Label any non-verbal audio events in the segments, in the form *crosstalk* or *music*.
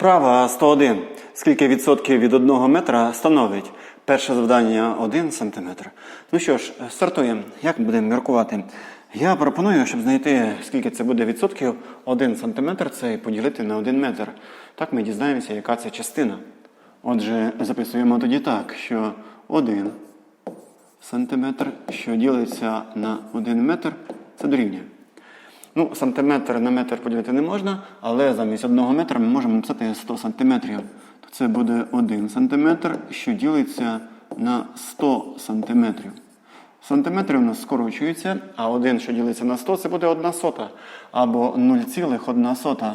Вправа 101. Скільки відсотків від 1 метра становить? Перше завдання 1 сантиметр. Ну що ж, стартуємо. Як будемо міркувати? Я пропоную, щоб знайти, скільки це буде відсотків, 1 сантиметр це і поділити на 1 метр. Так ми дізнаємося, яка це частина. Отже, записуємо тоді так, що 1 сантиметр, що ділиться на 1 метр, це дорівнює. Ну, сантиметр на метр поділити не можна, але замість одного метра ми можемо написати 100 сантиметрів. То це буде 1 сантиметр, що ділиться на 100 сантиметрів. Сантиметри у нас скорочуються, а 1, що ділиться на 100, це буде 1 сота. Або 0,1 сота.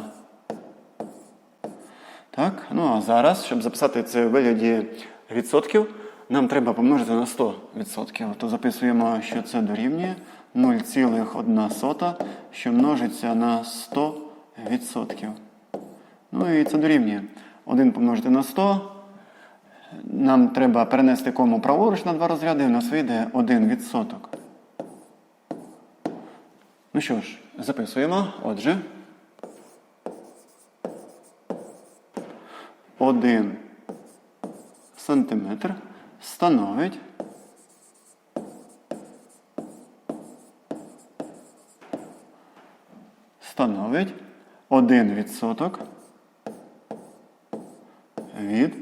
Так, ну а зараз, щоб записати це у вигляді відсотків, нам треба помножити на 100 відсотків. То записуємо, що це дорівнює 0,1 сота, що множиться на 100 відсотків. Ну і це дорівнює. 1 помножити на 100. Нам треба перенести кому праворуч на два розряди, у нас вийде 1 відсоток. Ну що ж, записуємо. Отже. 1 сантиметр становить становить 1 відсоток від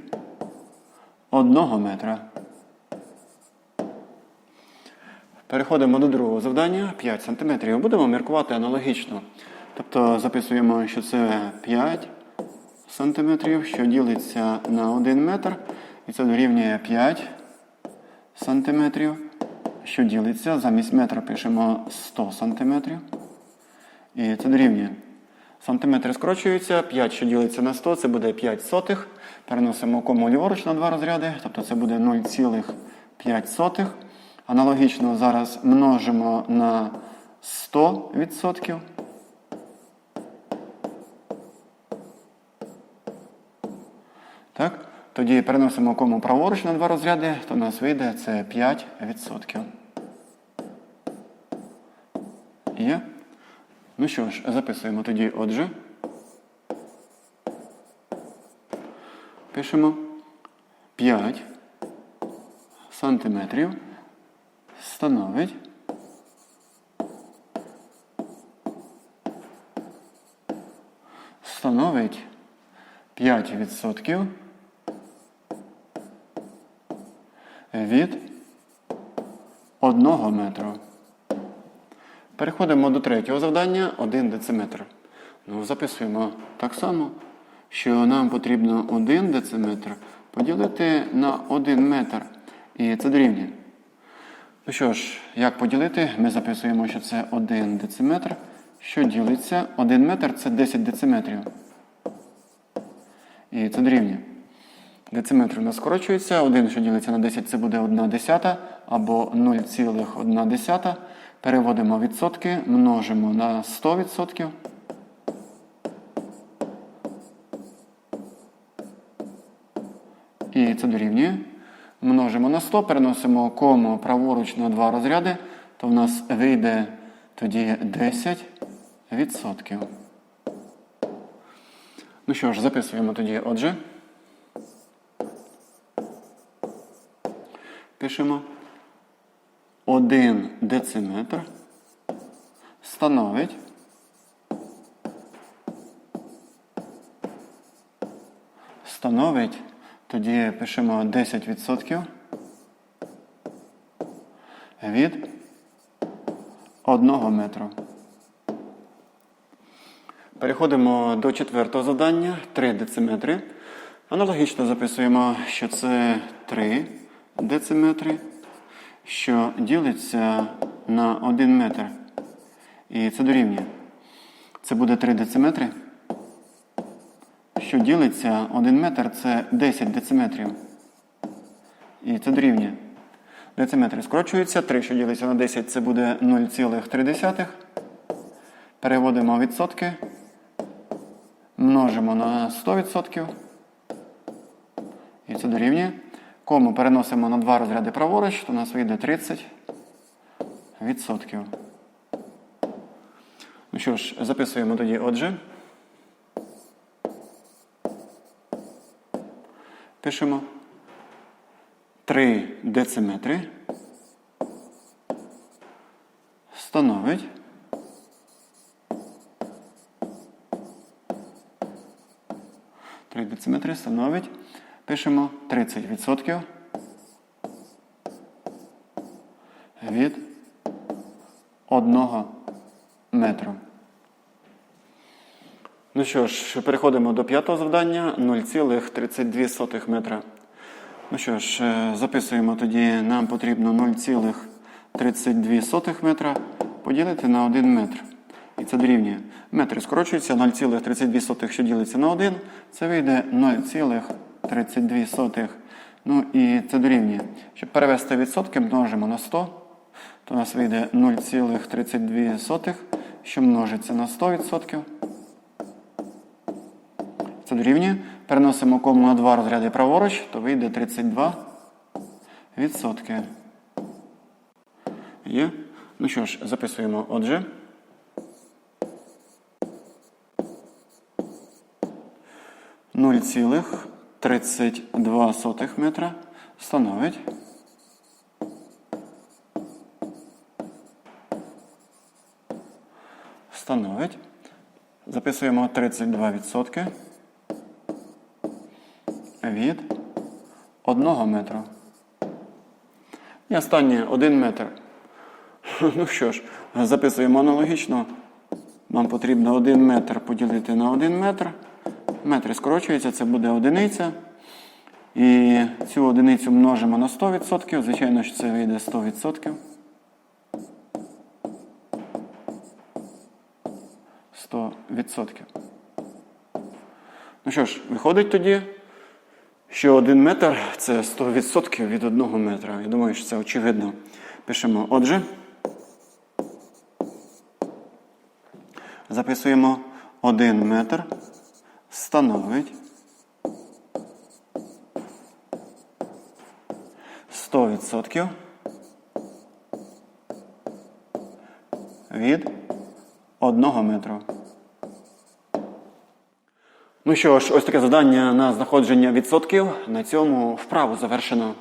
1 метра. Переходимо до другого завдання 5 см. Будемо міркувати аналогічно. Тобто записуємо, що це 5 сантиметрів, що ділиться на 1 метр. І це дорівнює 5 сантиметрів, що ділиться. Замість метра пишемо 100 сантиметрів. І це дорівнює. Сантиметри скорочуються, 5, що ділиться на 100, це буде 5 сотих. Переносимо кому ліворуч на два розряди, тобто це буде 0,5. Аналогічно зараз множимо на 100%. Так? Тоді переносимо кому праворуч на два розряди, то у нас вийде це 5%. Є? Ну що ж, записуємо тоді отже. Пишемо 5 сантиметрів становить становить 5% від 1 метру. Переходимо до третього завдання 1 дециметр. Ну, записуємо так само, що нам потрібно 1 дециметр поділити на 1 метр. І це дорівнює. Ну що ж, як поділити? Ми записуємо, що це 1 дециметр, що ділиться. 1 метр це 10 дециметрів. І це дорівнює. Дециметри у нас скорочується. 1, що ділиться на 10, це буде 1 десята або 0,1 десята. Переводимо відсотки, множимо на 100%. І це дорівнює. Множимо на 100, переносимо кому праворуч на два розряди, то в нас вийде тоді 10%. Ну що ж, записуємо тоді, отже. Пишемо 1 дециметр. Становить. Становить, тоді пишемо 10% від 1 метру. Переходимо до четвертого завдання. 3 дециметри. Аналогічно записуємо, що це 3 дециметри, що ділиться на 1 метр. І це дорівнює. Це буде 3 дециметри. Що ділиться 1 метр це 10 дециметрів. І це дорівнює. Дециметри скорочуються. 3, що ділиться на 10, це буде 0,3. Переводимо відсотки. Множимо на 100%. І це дорівнює. Кому переносимо на два розряди праворуч, то у нас вийде 30%. Ну що ж, записуємо тоді, отже. Пишемо 3 дециметри становить Три дециметри становить. Пишемо 30% від 1 метру. Ну що ж, переходимо до п'ятого завдання 0,32 метра. Ну що ж, е, записуємо тоді, нам потрібно 0,32 метра поділити на 1 метр. І це дорівнює. Метри скорочуються 0,32, що ділиться на 1, це вийде 0,32. Ну і це дорівнює. Щоб перевести відсотки, множимо на 100, то у нас вийде 0,32, що множиться на 100%. Це дорівнює. Переносимо кому на 2 розряди праворуч, то вийде 32 відсотки. Є. Ну що ж, записуємо отже. Нуль цілих 32 сотих метра становить становить. Записуємо 32 відсотки від 1 метру. І останнє 1 метр. *laughs* Ну що ж, записуємо аналогічно. Нам потрібно 1 метр поділити на 1 метр. Метри скорочуються, це буде одиниця. І цю одиницю множимо на 100%. Звичайно, що це вийде 100%. 100%. Ну що ж, виходить тоді, що 1 метр це 100% від 1 метра. Я думаю, що це очевидно. Пишемо отже. Записуємо 1 метр становить 100% від 1 метру. Ну що ж, ось таке завдання на знаходження відсотків. На цьому вправу завершено.